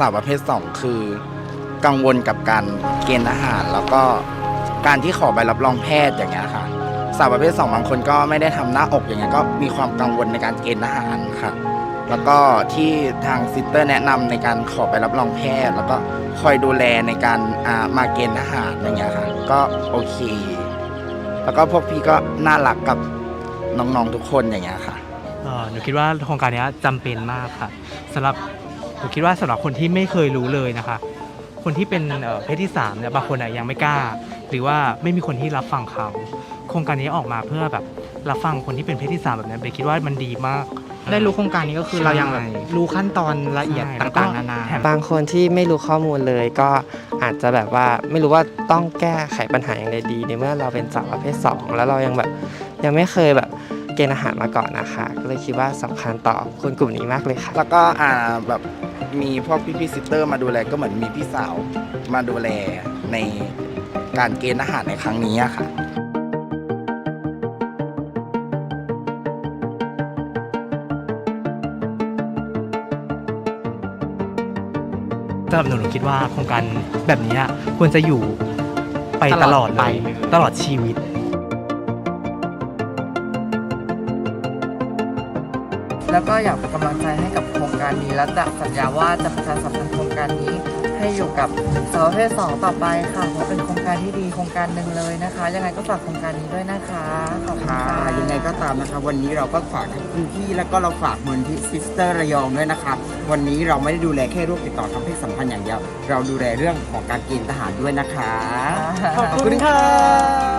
สาวประเภทสองคือ กังวลกับการเกณฑ์ทหาร แล้วก็การที่ขอใบรับรองแพทย์อย่างเงี้ยค่ะ สาวประเภทสองบางคนก็ไม่ได้ทำหน้าอกอย่างเงี้ยก็มีความกังวลในการเกณฑ์ทหารค่ะ แล้วก็ที่ทางซิสเตอร์แนะนำในการขอใบรับรองแพทย์ แล้วก็คอยดูแลในการมาเกณฑ์ทหารอย่างเงี้ยค่ะ ก็โอเค แล้วก็พวกพี่ก็น่ารักกับน้องๆทุกคนอย่างเงี้ยค่ะเอ่อหนูคิดว่าโครงการนี้ยจำเป็นมากค่ะสำหรับ หนูคิดว่าสำหรับคนที่ไม่เคยรู้เลยนะคะ คนที่เป็นเอ่อเพศที่3เนี่ยบางคนอะยังไม่กล้า หรือว่าไม่มีคนที่รับฟังเขาโครงการนี้ออกมาเพื่อแบบรับฟังคนที่เป็นเพศที่3แบบนี้เบสคิดว่ามันดีมากได้รู้โครงการนี้ก็คือเรายังแบบใช่รู้ขั้นตอนละเอียดใช่ตแล้วก็่างๆนานาแถมบางคนที่ไม่รู้ข้อมูลเลยก็อาจจะแบบว่าไม่รู้ว่าต้องแก้ไขปัญหาอย่างไรดีในเมื่อเราเป็นสาวประเภท 2 แล้วเรายังแบบยังไม่เคยแบบเกณฑ์อาหารมาก่อนนะคะ ก็เลยคิดว่าสำคัญต่อคนกลุ่มนี้มากเลยค่ะ แล้วก็อ่าแบบ มีพวกพี่ๆซิสเตอร์มาดูแลก็เหมือนมีพี่สาวมาดูแลในการเกณฑ์ทหารในครั้งนี้อะค่ะ สำหรับหนูหนูคิดว่าโครงการแบบนี้อะควรจะอยู่ไปตลอดไป เลยตลอดชีวิต แล้วก็อยากเป็นกำลังใจให้กับโครงการนี้และจะสัญญาว่าจะประชาสัมพันธ์โครงการนี้ให้อยู่กับสาวประเพศสองต่อไปค่ะเพราะเป็นโครงการที่ดีโครงการหนึ่งเลยนะคะ ยังไงก็ฝากโครงการนี้ด้วยนะคะขอบคุณค่ะค่ะยังไงก็ตามนะคะ วันนี้เราก็ฝากทั้งพื้นที่แล้วก็เราฝากมูลที่ซิสเตอร์ระยองด้วยนะคะ วันนี้เราไม่ได้ดูแลแค่โรคติดต่อทางเพศสัมพันธ์อย่างเดียว เราดูแลเรื่องของการเกณฑ์ทหารด้วยนะคะ ขอบคุณค่ะ